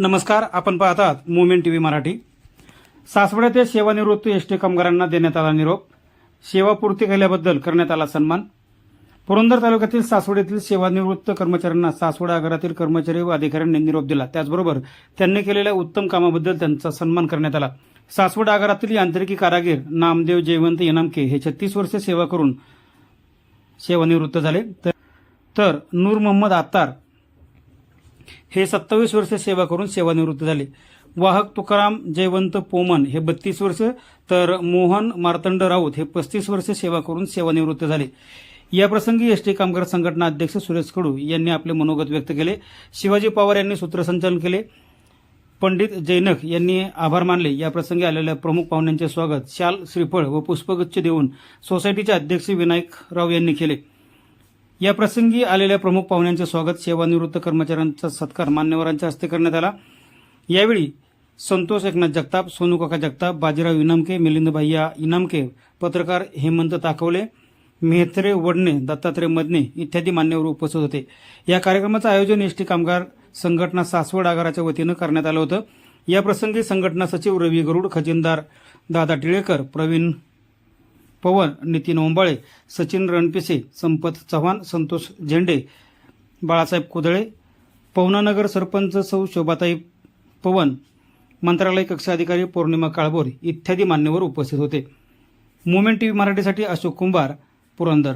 नमस्कार आपण पाहतात आहात मुवमेंट टीव्ही मराठी. सासवड्यातील सेवानिवृत्त एसटी कामगारांना देण्यात आला निरोप. सेवापूर्ती केल्याबद्दल करण्यात आला सन्मान. पुरंदर तालुक्यातील सासवड सेवानिवृत्त कर्मचाऱ्यांना सासवड आगारातील कर्मचारी व अधिकाऱ्यांनी निरोप दिला. त्याचबरोबर त्यांनी केलेल्या उत्तम कामाबद्दल त्यांचा सन्मान करण्यात आला. सासवड आगारातील यांत्रिकी कारागीर नामदेव जयवंत इनामके हे छत्तीस वर्ष सेवा करून सेवानिवृत्त झाले. तर- तर नूर मोहम्मद आत्तार हे सत्तावीस वर्ष सेवा करून सेवानिवृत्त झाले. वाहक तुकाराम जयवंत पोमन हे बत्तीस वर्ष तर मोहन मार्तंड राऊत हे पस्तीस वर्ष सेवा करून सेवानिवृत्त झाले. याप्रसंगी एसटी कामगार संघटना अध्यक्ष सुरेश कडू यांनी आपले मनोगत व्यक्त केले. शिवाजी पवार यांनी सूत्रसंचालन केले. पंडित जैनक यांनी आभार मानले. याप्रसंगी आलेल्या प्रमुख पाहुण्यांचे स्वागत शाल श्रीफळ व पुष्पगुच्छ देऊन सोसायटीचे अध्यक्ष विनायक राव यांनी केले. या प्रसंगी आलेल्या प्रमुख पाहुण्यांचे स्वागत सेवानिवृत्त कर्मचाऱ्यांचा सत्कार मान्यवरांच्या हस्ते करण्यात आला. यावेळी संतोष एकनाथ जगताप सोनूकाका जगताप बाजीराव इनामके मिलिंद भैया इनामके पत्रकार हेमंत ताकवले मेहत्रे वडणे दत्तात्रय मदने इत्यादी मान्यवर उपस्थित होते. या कार्यक्रमाचं आयोजन एसटी कामगार संघटना सासवड आगाराच्या वतीनं करण्यात आलं होतं. या प्रसंगी संघटना सचिव रवी गरुड खजिनदार दादा टिळेकर प्रवीण पवन नितीन ओंबाळे सचिन रणपिसे संपत चव्हाण संतोष झेंडे बाळासाहेब कुदळे पवनानगर सरपंच सौ शोभाताई पवन मंत्रालय कक्ष अधिकारी पौर्णिमा काळभोर इत्यादी मान्यवर उपस्थित होते. मुमेंट टीव्ही मराठीसाठी अशोक कुंभार पुरंदर.